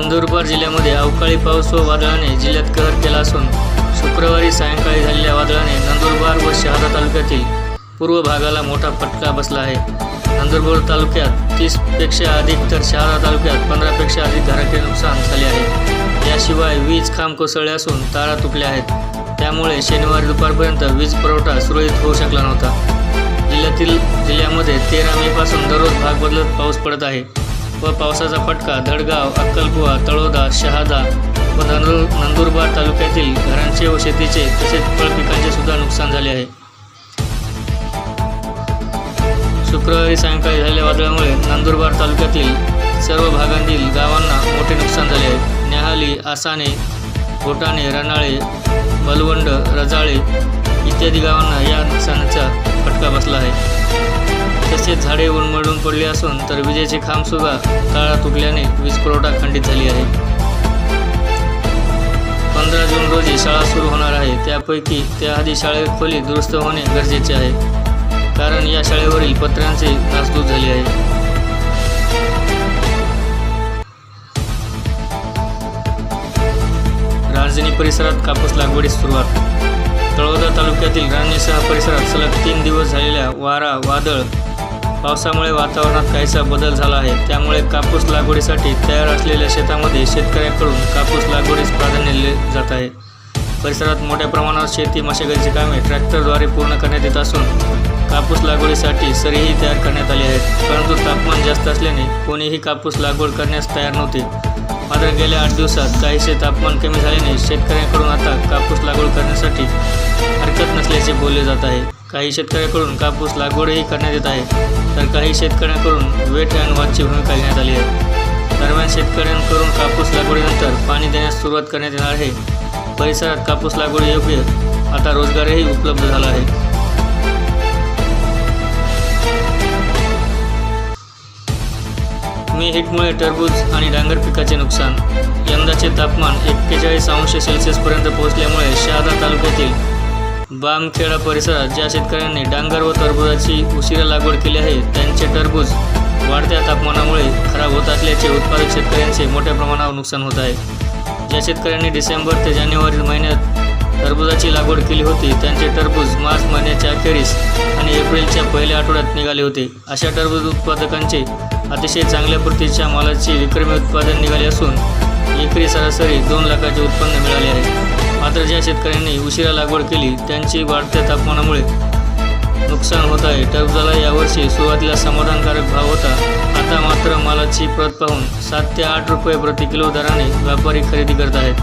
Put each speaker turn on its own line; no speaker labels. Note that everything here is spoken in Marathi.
नंदुरबार जिल्ह्यामध्ये अवकाळी पाऊस व वादळाने जिल्ह्यात कहर केला असून शुक्रवारी सायंकाळी झालेल्या वादळाने नंदुरबार व शहादा तालुक्यातील पूर्व भागाला मोठा फटका बसला आहे. नंदुरबार तालुक्यात तीसपेक्षा अधिक तर शहादा तालुक्यात पंधरापेक्षा अधिक घराचे नुकसान झाले आहे. याशिवाय वीज खांब कोसळले असून तारा तुटल्या आहेत. त्यामुळे शनिवारी दुपारपर्यंत वीज पुरवठा सुरळीत होऊ शकला नव्हता. जिल्ह्यातील जिल्ह्यामध्ये तेरा मेपासून दररोज भाग बदलत पाऊस पडत आहे. व पावसाचा फटका धडगाव अक्कलकुवा तळोदा शहादा व नंदुर नंदुरबार तालुक्यातील घरांचे व शेतीचे तसेच फळपिकांचे सुद्धा नुकसान झाले आहे. शुक्रवारी सायंकाळी झालेल्या वादळामुळे नंदुरबार तालुक्यातील सर्व भागांतील गावांना मोठे नुकसान झाले आहे. न्याहाली आसाने घोटाणे रणाळे बलवंड रजाळे इत्यादी गावांना या नुकसानाचा फटका बसला आहे. तसेच झाडे उन्मळून पडली असून तर विजेचे खांबसुद्धा काळा तुटल्याने वीज पुरवठा खंडित झाली आहे. पंधरा जून रोजी शाळा सुरू होणार आहे. त्यापैकी त्याआधी शाळेत खोली दुरुस्त होणे गरजेचे आहे. कारण या शाळेवरील पत्र्यांचे नासधूस झाली आहे. रांजणी परिसरात कापूस लागवडीस सुरुवात तळोदा तालुक्यातील रांजणीसह परिसरात सलग तीन दिवस झालेल्या वारा वादळ पावसामुळे वातावरणात काहीसा बदल झाला आहे. त्यामुळे कापूस लागवडीसाठी तयार असलेल्या शेतामध्ये शेतकऱ्यांकडून कापूस लागवडीस प्राधान्य दिले जात आहे. परिसरात मोठ्या प्रमाणावर शेती मशागतीची कामे ट्रॅक्टरद्वारे पूर्ण करण्यात येत असून कापूस लागवडीसाठी सरीही तयार करण्यात आली आहेत. परंतु तापमान जास्त असल्याने कोणीही कापूस लागवड करण्यास तयार नव्हते. मात्र गेल्या आठ दिवसात काहीसे तापमान कमी झाल्याने शेतकऱ्यांकडून आता कापूस लागवड करण्यासाठी बोलले जात आहे. काही शेतकऱ्यांकडून कापूस लागवडही करण्यात येत आहे तर काही शेतकऱ्यांकडून वेट अँड वॉचची भूमिका घेण्यात आली आहे. दरम्यान शेतकऱ्यांकडून कापूस लागवडीनंतर पाणी देण्यास सुरुवात करण्यात येणार आहे. परिसरात कापूस लागवडी योग्य आता रोजगारही उपलब्ध झाला आहे. मी हिटमुळे टरबूज आणि डांगर पिकाचे नुकसान. यंदाचे तापमान एक्केचाळीस अंश सेल्सिअसपर्यंत पोहोचल्यामुळे शहादा तालुक्यातील बामखेडा परिसरात ज्या शेतकऱ्यांनी डांगर व टरबूजाची उशिरा लागवड केली आहे त्यांचे टरबूज वाढत्या तापमानामुळे खराब होत असल्याचे उत्पादक शेतकऱ्यांचे मोठ्या प्रमाणावर नुकसान होत आहे. ज्या शेतकऱ्यांनी डिसेंबर ते जानेवारी महिन्यात टरबूजाची लागवड केली होती त्यांचे टरबूज मार्च महिन्याच्या अखेरीस आणि एप्रिलच्या पहिल्या आठवड्यात निघाले होते. अशा टरबूज उत्पादकांचे अतिशय चांगल्या प्रतीच्या मालाचे विक्रमी उत्पादन निघाले असून एकरी सरासरी दोन लाखाचे उत्पन्न मिळाले आहे. मात्र ज्या शेतकऱ्यांनी उशिरा लागवड केली त्यांची वाढत्या तापमानामुळे नुकसान होत आहे. टरबूजाला यावर्षी सुरुवातीला समाधानकारक भाव होता. आता मात्र मालाची प्रत पाहून सात ते आठ रुपये प्रति किलो दराने व्यापारी खरेदी करत आहेत.